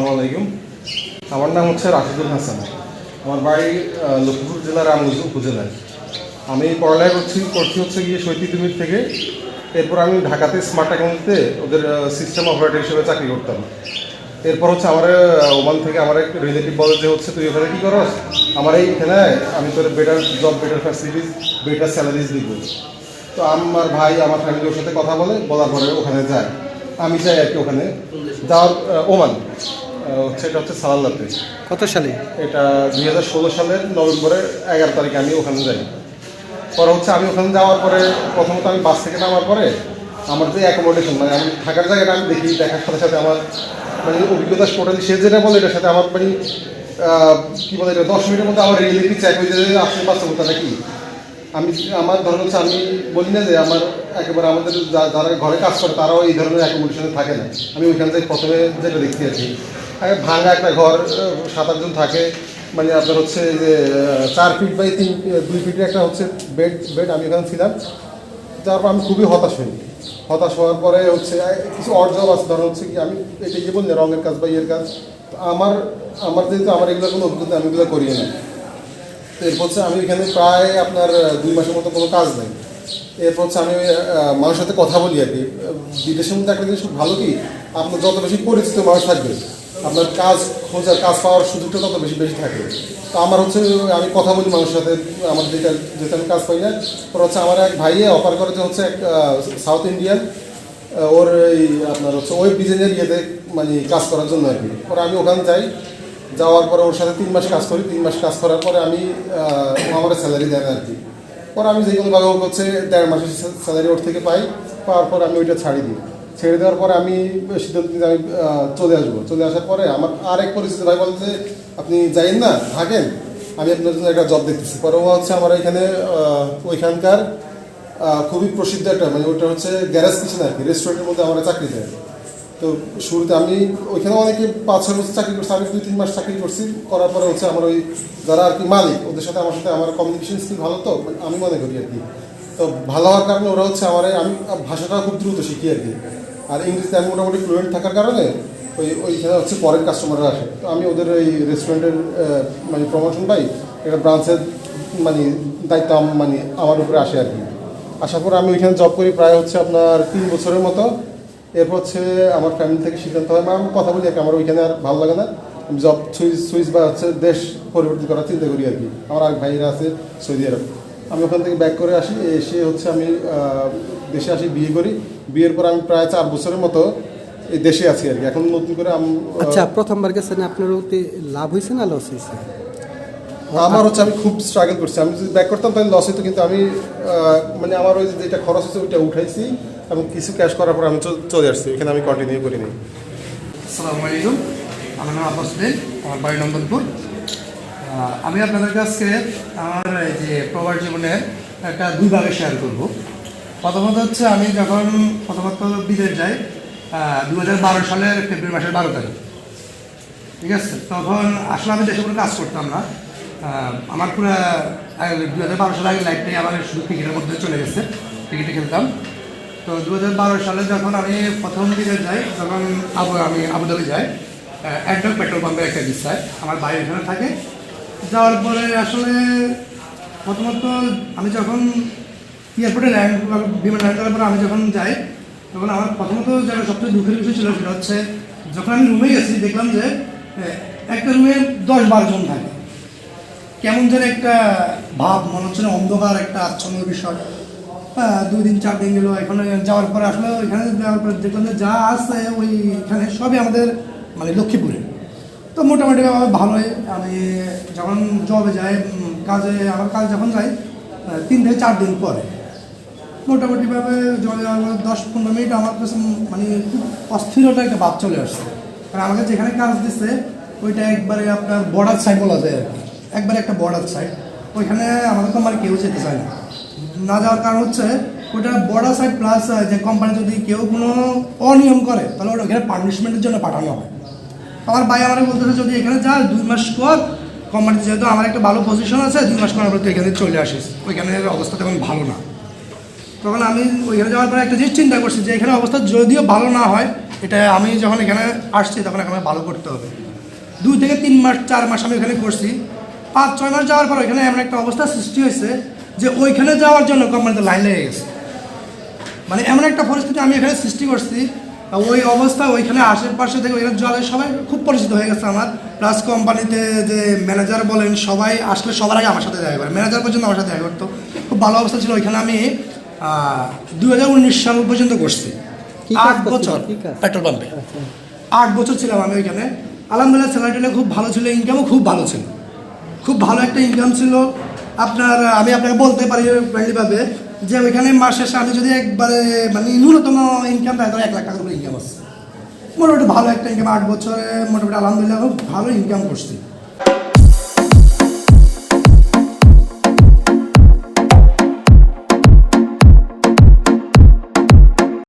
আসসালামু আলাইকুম। আমার নাম হচ্ছে রাশিদুল হাসান। আমার বাড়ি লক্ষ্মীপুর জেলার আমগুজ উপজেলায়। আমি পড়ালেখা করছি করছি হচ্ছে গিয়ে শৈত্যমির থেকে। এরপর আমি ঢাকাতে স্মার্ট টেকনোলজিতে ওদের সিস্টেম অপারেটর হিসেবে চাকরি করতাম। এরপর হচ্ছে আমার ওমান থেকে আমার এক রিলেটিভ বলে যে হচ্ছে, তুই ওখানে কী করস? আমার এই এইখানে আমি তোর better job better facilities better salaries দিব। তো আমার ভাই, আমার ফ্যামিলির সাথে কথা বলে, বলার পরে ওখানে যায়। আমি চাই আর কি ওখানে। যাওয়ার ওমান। হচ্ছে এটা হচ্ছে সালাল্লাতে। কত সালে? এটা দুই হাজার ষোলো সালের নভেম্বরের এগারো তারিখে আমি ওখানে যাই। পরে হচ্ছে আমি ওখানে যাওয়ার পরে প্রথমত আমি বাস থেকে নামার পরে আমার যে অ্যাকোমোডেশন মানে আমি থাকার জায়গাটা আমি দেখি দেখার সাথে সাথে আমার মানে অভিজ্ঞতা টোটালি সে যেটা বলে এটার সাথে আমার মানে কি বলে এটা দশ মিনিটের মধ্যে আমার রিয়েলিটি চেক হয়ে যায় আসলে বাস্তবতাটা কি আমি আমার ধরুন হচ্ছে আমি বলি না যে আমার একেবারে আমাদের যারা ঘরে কাজ করে তারাও এই ধরনের অ্যাকোমোডেশনে থাকে না। আমি ওইখানে যাই প্রথমে যেটা দেখতে আছি ভাঙা একটা ঘর সাত আটজন থাকে। মানে আপনার হচ্ছে যে চার ফিট বাই তিন দুই ফিটের একটা হচ্ছে বেড বেড আমি ওখানে ছিলাম। তারপর আমি খুবই হতাশ হই। হতাশ হওয়ার পরে হচ্ছে কিছু অর্জব আছে। ধরো হচ্ছে কি, আমি এটা ইয়ে বলি রঙের কাজ বা ইয়ের কাজ? তো আমার আমার যেহেতু আমার এগুলো কোনো অভিজ্ঞতা, আমি এগুলো করি না। এরপর হচ্ছে আমি এখানে প্রায় আপনার দুই মাসের মতো কোনো কাজ নেই। এরপর হচ্ছে আমি মানুষের সাথে কথা বলি আর কি। বিদেশের মধ্যে একটা জিনিস খুব ভালো কি, আপনার যত বেশি পরিচিত মানুষ থাকবে আপনার কাজ, খোঁজার কাজ পাওয়ার সুযোগটা তত বেশি বেশি থাকে। তো আমার হচ্ছে, আমি কথা বলি মানুষের সাথে, আমার যেটা যেটা আমি কাজ পাই না, ওর হচ্ছে আমার এক ভাইয়ে অফার করে যে হচ্ছে এক সাউথ ইন্ডিয়ান ওর এই আপনার হচ্ছে ওয়েব ডিজাইনের ইয়েতে মানে কাজ করার জন্য আর কি। পরে আমি ওখানে যাই, যাওয়ার পরে ওর সাথে তিন মাস কাজ করি। তিন মাস কাজ করার পরে আমি আমার স্যালারি দেন আর কি। পরে আমি যে কোনোভাবে হচ্ছে দেড় মাসের স্যালারি ওর থেকে পাই, পাওয়ার পর আমি ওইটা ছাড়ি দিই। ছেড়ে দেওয়ার পরে আমি সিদ্ধান্ত আমি চলে আসব। চলে আসার পরে আমার আরেক পরিস্থিতি ভাই বলে যে আপনি যাইন না, থাকেন। আমি আপনার জন্য একটা জব দেখতেছি। পরে ও হচ্ছে আমার এখানে ওইখানকার খুবই প্রসিদ্ধ একটা মানে ওটা হচ্ছে গ্যারেজ কিচেন আর কি রেস্টুরেন্টের মধ্যে আমরা চাকরি দেয়। তো শুরুতে আমি, ওইখানে অনেকে পাঁচ ছয় বছর চাকরি করছি, আমি দুই তিন মাস চাকরি করছি। করার পরে হচ্ছে আমার ওই যারা আর কি মালিক, ওদের সাথে আমার সাথে আমার কমিউনিকেশন স্কিল ভালো তো আমি মনে করি আর কি। তো ভালো হওয়ার কারণে ওরা হচ্ছে আমার, আমি ভাষাটা খুব দ্রুত শিখি আর কি। আর ইংরেজিতে আমি মোটামুটি ফ্লুয়েন্ট থাকার কারণে ওই ওইখানে হচ্ছে পরের কাস্টমাররা আসে। তো আমি ওদের ওই রেস্টুরেন্টের মানে প্রমোশন পাই একটা ব্রাঞ্চের মানে দায়িত্ব মানে আমার উপরে আসে আর কি। আসার পর আমি ওইখানে জব করি প্রায় হচ্ছে আপনার তিন বছরের মতো। এরপর হচ্ছে আমার ফ্যামিলি থেকে সিদ্ধান্ত হয় আমি কথা বলি আর আমার ওইখানে আর ভালো লাগে না। আমি জব সুইচ সুইচ বা হচ্ছে দেশ পরিবর্তন করার চিন্তা করি আর কি। আমার আর ভাইরা আছে সৌদি আরব। আমি ওখান থেকে ব্যাক করে আসি, এসে হচ্ছে আমি দেশে আসি, বিয়ে করি। বিয়ের পর আমি প্রায় চার বছরের মতো এই দেশে আছি আর কি। এখন নতুন করে আচ্ছা প্রথমবার গেছেন আপনার ওতে লাভ হয়েছে না লস হয়েছে? আমার হচ্ছে আমি খুব স্ট্রাগল করছি। আমি যদি ব্যাক করতাম তাহলে লস হতো কিন্তু আমি মানে আমার ওই যেটা খরচ হচ্ছে ওইটা উঠাইছি এবং কিছু ক্যাশ করার পর আমি চলে আসছি। এখানে আমি কন্টিনিউ করিনি। আসসালামু আলাইকুম। আমার নাম আব্বাস বেন আমার বাড়ি নন্দনপুর। আমি আপনাদের কাছে আমার এই যে প্রবাস জীবনের একটা দুই ভাগে শেয়ার করব। প্রথমত হচ্ছে আমি যখন প্রথমত বিদেশ যাই দু হাজার বারো সালের ফেব্রুয়ারি মাসের বারো তারিখ। ঠিক আছে? তখন আসলে আমি দেশে কোনো কাজ করতাম না। আমার পুরো দু হাজার বারো সালে আগে লাইফটাই আমার শুধু ক্রিকেটের মধ্যে চলে গেছে। ক্রিকেটে খেলতাম। তো দু হাজার বারো সালে যখন আমি প্রথম দিকে যাই, তখন আবু, আমি আবুধাবি যাই। অ্যাডক পেট্রোল পাম্পের একটা বিষয় আমার বাড়ি এখানে থাকে। যাওয়ার পরে আসলে প্রথমত আমি যখন এয়ারপোর্টে ল্যান্ড বিমান ল্যান্ড করার পরে আমি যখন যাই, তখন আমার প্রথমত যেটা সবচেয়ে দুঃখের বিষয় ছিল সেটা হচ্ছে, যখন আমি রুমে গেছি, দেখলাম যে একটা রুমে দশ বারো জন থাকে। কেমন যেন একটা ভাব, মনে হচ্ছে না অন্ধকার, একটা আচ্ছন্ন বিষয়। দুই দিন, চার দিন গেল, এখানে যাওয়ার পরে আসলে ওইখানে যাওয়ার পরে দেখলাম যে যা আছে ওইখানে সবই আমাদের মানে লক্ষ্মীপুরে। তো মোটামুটি ভালোই, আমি যখন জবে যাই কাজে, আমার কাজ যখন যাই তিন থেকে চার দিন পরে। মোটামুটিভাবে জলে দশ পনেরো মিনিট আমার কাছে মানে অস্থিরতা একটা ভাব চলে আসছে। কারণ আমাকে যেখানে কাজ দিচ্ছে ওইটা একবারে আপনার বর্ডার সাইড বলা যায় একবারে একটা বর্ডার সাইড ওইখানে আমাদের কোম্পানি কেউ যেতে চায় না। না যাওয়ার কারণ হচ্ছে, ওইটা বর্ডার সাইড প্লাস যে কোম্পানি যদি কেউ কোনো অনিয়ম করে, তাহলে ওটা ওখানে পানিশমেন্টের জন্য পাঠানো হয়। আমার ভাই আমার বলতেছে, যদি এখানে যা দুই মাস পর কোম্পানিতে যেহেতু আমার একটা ভালো পজিশন আছে, দুই মাস পর আমরা তো এখানে চলে আসিস। ওইখানে অবস্থা তেমন ভালো না। তখন আমি ওইখানে যাওয়ার পরে একটা জিনিস চিন্তা করছি যে এখানে অবস্থা যদিও ভালো না হয়, এটা আমি যখন এখানে আসছি তখন এখানে ভালো করতে হবে। দুই থেকে তিন মাস, চার মাস আমি এখানে করছি। পাঁচ, ছয় মাস যাওয়ার পর ওইখানে এমন একটা অবস্থা সৃষ্টি হয়েছে যে ওইখানে যাওয়ার জন্য কোম্পানিতে লাইন লেগে গেছে। মানে এমন একটা পরিস্থিতি আমি এখানে সৃষ্টি করছি ওই অবস্থা ওইখানে আশেপাশে থেকে ওইখানে জলে সবাই খুব পরিচিত হয়ে গেছে আমার। প্লাস কোম্পানিতে যে ম্যানেজার বলেন, সবাই আসলে সবার আগে আমার সাথে দেখা করে ম্যানেজার পর্যন্ত আমার সাথে দেখা করতো। খুব ভালো অবস্থা ছিল ওইখানে আমি। দুই হাজার উনিশ সাল পর্যন্ত করছি। আট বছর পেট্রোল পাম্পে। আট বছর ছিলাম আমি ওইখানে আলহামদুলিল্লাহ স্যালারিটা খুব ভালো ছিল ইনকামও খুব ভালো ছিল। খুব ভালো একটা ইনকাম ছিল। আপনার আমি আপনাকে বলতে পারি ফ্রেন্ডলিভাবে যে ওইখানে মাস শেষে আমি যদি একবারে মানে ন্যূনতম ইনকাম এক লাখ টাকার উপরে ইনকাম আছে। মোটামুটি ভালো একটা ইনকাম আট বছরে মোটামুটি আলহামদুলিল্লাহ খুব ভালো ইনকাম করছি।